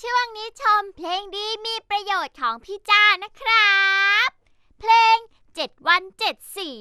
ช่วงนี้ชมเพลงดีมีประโยชน์ของพี่จ้านะครับ เพลง 7 วัน 7 สี